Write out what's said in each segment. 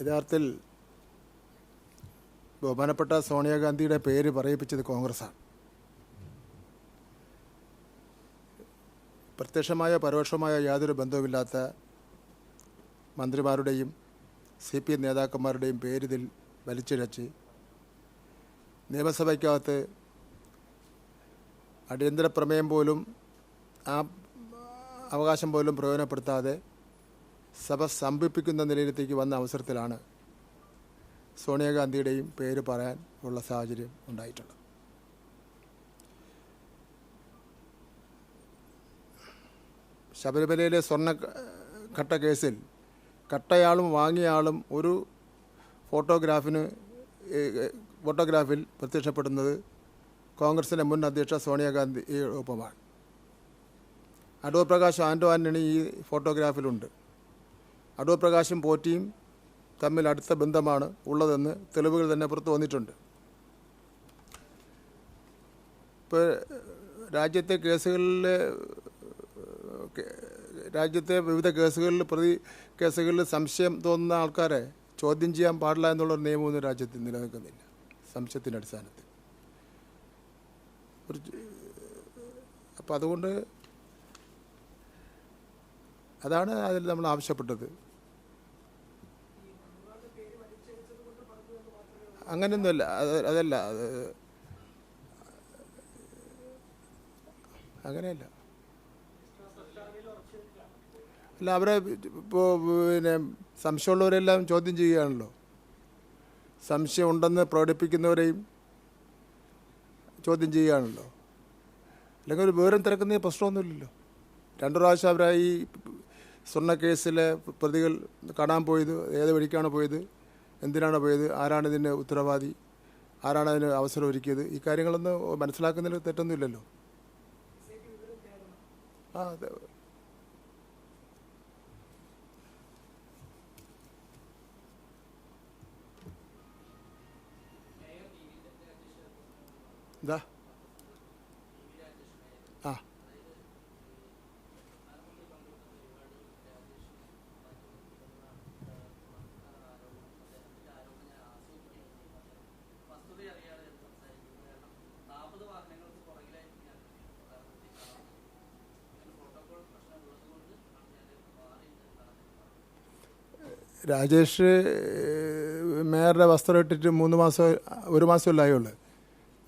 യഥാർത്ഥത്തിൽ ബഹുമാനപ്പെട്ട സോണിയാഗാന്ധിയുടെ പേര് പറയിപ്പിച്ചത് കോൺഗ്രസ്സാണ്. പ്രത്യക്ഷമായ പരോക്ഷമായ യാതൊരു ബന്ധവുമില്ലാത്ത മന്ത്രിമാരുടെയും സി പി എം നേതാക്കന്മാരുടെയും പേരിതിൽ വലിച്ചിഴച്ച് നിയമസഭയ്ക്കകത്ത് അടിയന്തര പ്രമേയം പോലും ആ അവകാശം പോലും പ്രയോജനപ്പെടുത്താതെ സഭ സംഭിപ്പിക്കുന്ന നിലയിലേക്ക് വന്ന അവസരത്തിലാണ് സോണിയാഗാന്ധിയുടെയും പേര് പറയാൻ ഉള്ള സാഹചര്യം ഉണ്ടായിട്ടുള്ളത്. ശബരിമലയിലെ സ്വർണ കട്ട കേസിൽ കട്ടയാളും വാങ്ങിയയാളും ഒരു ഫോട്ടോഗ്രാഫിന് ഫോട്ടോഗ്രാഫിൽ പ്രത്യക്ഷപ്പെടുന്നത് കോൺഗ്രസിന്റെ മുൻ അധ്യക്ഷ സോണിയാഗാന്ധി ഒപ്പമാണ്. അടൂർ പ്രകാശ് ആൻഡോ ആന്റണി ഈ ഫോട്ടോഗ്രാഫിലുണ്ട്. അടൂർ പ്രകാശും പോറ്റിയും തമ്മിൽ അടുത്ത ബന്ധമാണ് ഉള്ളതെന്ന് തെളിവുകൾ തന്നെ പുറത്തു വന്നിട്ടുണ്ട്. ഇപ്പോൾ രാജ്യത്തെ കേസുകളിൽ രാജ്യത്തെ വിവിധ കേസുകളിൽ പ്രതി കേസുകളിൽ സംശയം തോന്നുന്ന ആൾക്കാരെ ചോദ്യം ചെയ്യാൻ പാടില്ല എന്നുള്ളൊരു നിയമമൊന്നും രാജ്യത്ത് നിലനിൽക്കുന്നില്ല. സംശയത്തിന്റെ അടിസ്ഥാനത്തിൽ. ഒരു അപ്പം അതുകൊണ്ട് അതാണ് അതിൽ നമ്മൾ ആവശ്യപ്പെട്ടത്. അങ്ങനെയൊന്നുമല്ല അത് അതല്ല അത് അങ്ങനെയല്ല. അല്ല അവരെ ഇപ്പോൾ പിന്നെ സംശയമുള്ളവരെല്ലാം ചോദ്യം ചെയ്യുകയാണല്ലോ. സംശയം ഉണ്ടെന്ന് പ്രകടിപ്പിക്കുന്നവരെയും ചോദ്യം ചെയ്യുകയാണല്ലോ. അല്ലെങ്കിൽ ഒരു വിവരം തിരക്കുന്ന പ്രശ്നമൊന്നുമില്ലല്ലോ. രണ്ടു പ്രാവശ്യം അവരായി സ്വർണ കേസിലെ പ്രതികൾ കാണാൻ പോയത് ഏത് വഴിക്കാണ് പോയത്? എന്തിനാണ് പോയത്? ആരാണ് ഇതിന്റെ ഉത്തരവാദി? ആരാണ് അതിന് അവസരം ഒരുക്കിയത്? ഈ കാര്യങ്ങളൊന്നും മനസ്സിലാക്കുന്നതിൽ തെറ്റൊന്നുമില്ലല്ലോ. ആ എന്താ ആ. രാജേഷ് മേയറുടെ വസ്ത്രം ഇട്ടിട്ട് മൂന്ന് മാസം ഒരു മാസമല്ല ആയുള്ളൂ.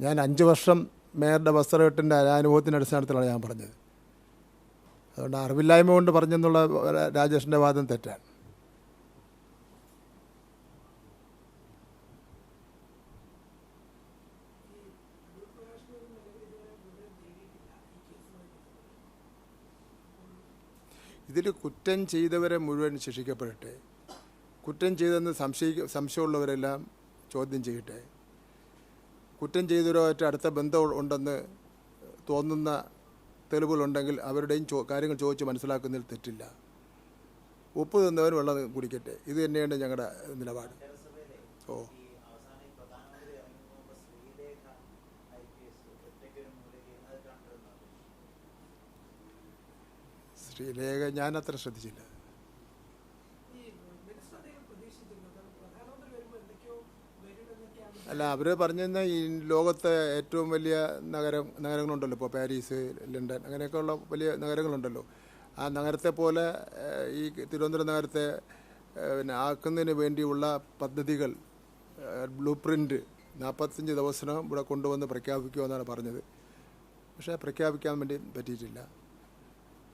ഞാൻ അഞ്ച് വർഷം മേയറുടെ വസ്ത്രം ഇട്ടിന്റെ അനുഭവത്തിന്റെ അടിസ്ഥാനത്തിലാണ് ഞാൻ പറഞ്ഞത്. അതുകൊണ്ട് അറിവില്ലായ്മ കൊണ്ട് പറഞ്ഞെന്നുള്ള രാജേഷിന്റെ വാദം തെറ്റാണ്. ഇതിൽ കുറ്റം ചെയ്തവരെ മുഴുവൻ ശിക്ഷിക്കപ്പെടട്ടെ. കുറ്റം ചെയ്തെന്ന് സംശയി സംശയമുള്ളവരെല്ലാം ചോദ്യം ചെയ്യട്ടെ. കുറ്റം ചെയ്തവരുമായിട്ട് അടുത്ത ബന്ധം ഉണ്ടെന്ന് തോന്നുന്ന തെളിവുകളുണ്ടെങ്കിൽ അവരുടെയും ചോ കാര്യങ്ങൾ ചോദിച്ച് മനസ്സിലാക്കുന്നതിൽ തെറ്റില്ല. ഉപ്പ് തിന്നവർ വെള്ളം കുടിക്കട്ടെ. ഇത് തന്നെയാണ് ഞങ്ങളുടെ നിലപാട്. ഓ. ശ്രീലേഖ ഞാൻ അത്ര ശ്രദ്ധിച്ചില്ല. അല്ല അവർ പറഞ്ഞു കഴിഞ്ഞാൽ ഈ ലോകത്തെ ഏറ്റവും വലിയ നഗരം നഗരങ്ങളുണ്ടല്ലോ. ഇപ്പോൾ പാരീസ് ലണ്ടൻ അങ്ങനെയൊക്കെയുള്ള വലിയ നഗരങ്ങളുണ്ടല്ലോ. ആ നഗരത്തെ പോലെ ഈ തിരുവനന്തപുരം നഗരത്തെ പിന്നെ ആക്കുന്നതിന് വേണ്ടിയുള്ള പദ്ധതികൾ ബ്ലൂ പ്രിന്റ് നാൽപ്പത്തഞ്ച് ദിവസം ഇവിടെ കൊണ്ടുവന്ന് പ്രഖ്യാപിക്കുമെന്നാണ് പറഞ്ഞത്. പക്ഷേ പ്രഖ്യാപിക്കാൻ വേണ്ടി പറ്റിയിട്ടില്ല.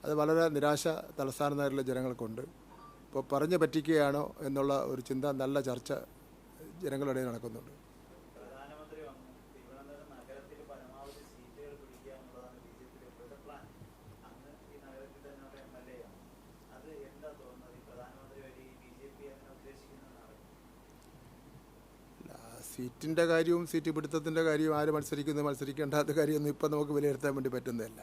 അത് വളരെ നിരാശ തലസ്ഥാന നഗരത്തിലെ ജനങ്ങൾക്കുണ്ട്. ഇപ്പോൾ പറഞ്ഞു പറ്റിക്കുകയാണോ എന്നുള്ള ഒരു ചിന്ത നല്ല ചർച്ച ജനങ്ങളുടെ നടക്കുന്നുണ്ട് പ്രധാനമന്ത്രി വന്നു തിരുവനന്തപുരം നഗരത്തിൽ പരമാവധി സീറ്റുകൾ പിടിക്കുക എന്നുള്ളതാണ് ബി ജെ പിയുടെ ഇപ്പോഴത്തെ പ്ലാൻ അന്ന് ഈ നഗരത്തിൽ തന്നെയുള്ള എം എൽ എ ആണ് അത് എന്താ തോന്നുന്നത് ഈ പ്രധാനമന്ത്രി വഴി ബി ജെ പി അങ്ങനെ ഉദ്ദേശിക്കുന്നതെന്നാണ് ആ, സീറ്റിന്റെ കാര്യവും സീറ്റ് പിടുത്തത്തിന്റെ കാര്യവും ആര് മത്സരിക്കുന്നു മത്സരിക്കേണ്ടാത്ത കാര്യമൊന്നും ഇപ്പം നമുക്ക് വിലയിരുത്താൻ വേണ്ടി പറ്റുന്നതല്ല.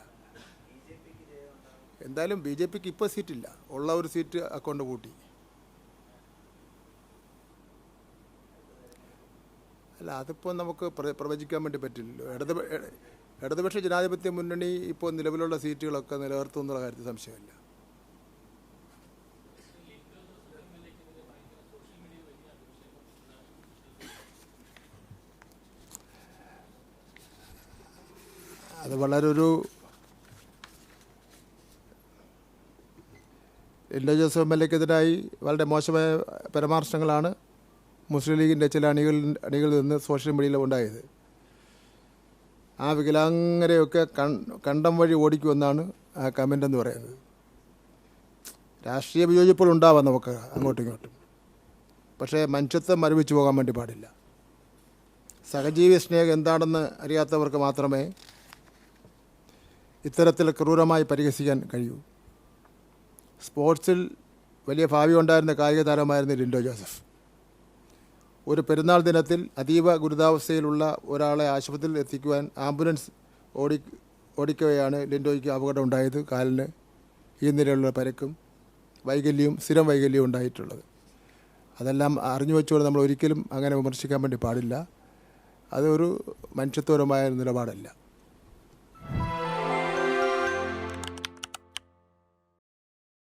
എന്തായാലും ബി ജെ പിക്ക് ഇപ്പോൾ സീറ്റില്ല. ഉള്ള ഒരു സീറ്റ് അക്കൗണ്ട് കൂട്ടി അല്ല അതിപ്പോൾ നമുക്ക് പ്രവചിക്കാൻ വേണ്ടി പറ്റില്ലല്ലോ. ഇടത് ഇടതുപക്ഷ ജനാധിപത്യ മുന്നണി ഇപ്പോൾ നിലവിലുള്ള സീറ്റുകളൊക്കെ നിലനിർത്തുമെന്നുള്ള കാര്യത്തിൽ സംശയമില്ല. വളരെ ഒരു ലിൻഡോ ജോസഫ് എം എൽ എക്കെതിരായി വളരെ മോശമായ പരാമർശങ്ങളാണ് മുസ്ലിം ലീഗിന്റെ ചില അണികളിൽ അണികളിൽ നിന്ന് സോഷ്യൽ മീഡിയയിൽ ഉണ്ടായത്. ആ വികലാംഗരെയൊക്കെ കണ്ടം വഴി ഓടിക്കുമെന്നാണ് ആ കമന്റ് എന്ന് പറയുന്നത്. രാഷ്ട്രീയ വിയോജിപ്പുകൾ ഉണ്ടാവാം നമുക്ക് അങ്ങോട്ടും ഇങ്ങോട്ടും. പക്ഷേ മനുഷ്യത്വം മരവിച്ചു പോകാൻ വേണ്ടി പാടില്ല. സഹജീവി സ്നേഹം എന്താണെന്ന് അറിയാത്തവർക്ക് മാത്രമേ ഇത്തരത്തിൽ ക്രൂരമായി പരിഹസിക്കാൻ കഴിയൂ. സ്പോർട്സിൽ വലിയ ഭാവി ഉണ്ടായിരുന്ന കായിക താരമായിരുന്നു ലിൻഡോ ജോസഫ്. ഒരു പെരുന്നാൾ ദിനത്തിൽ അതീവ ഗുരുതാവസ്ഥയിലുള്ള ഒരാളെ ആശുപത്രിയിൽ എത്തിക്കുവാൻ ആംബുലൻസ് ഓടി ഓടിക്കുകയാണ് ലിൻഡോയ്ക്ക് അപകടം ഉണ്ടായത്. കാലിന് ഈ നിലയിലുള്ള പരക്കും വൈകല്യവും സ്ഥിരം വൈകല്യവും ഉണ്ടായിട്ടുള്ളത്. അതെല്ലാം അറിഞ്ഞു വെച്ചുകൊണ്ട് നമ്മൾ ഒരിക്കലും അങ്ങനെ വിമർശിക്കാൻ വേണ്ടി പാടില്ല. അതൊരു മനുഷ്യത്വപരമായ നിലപാടല്ല.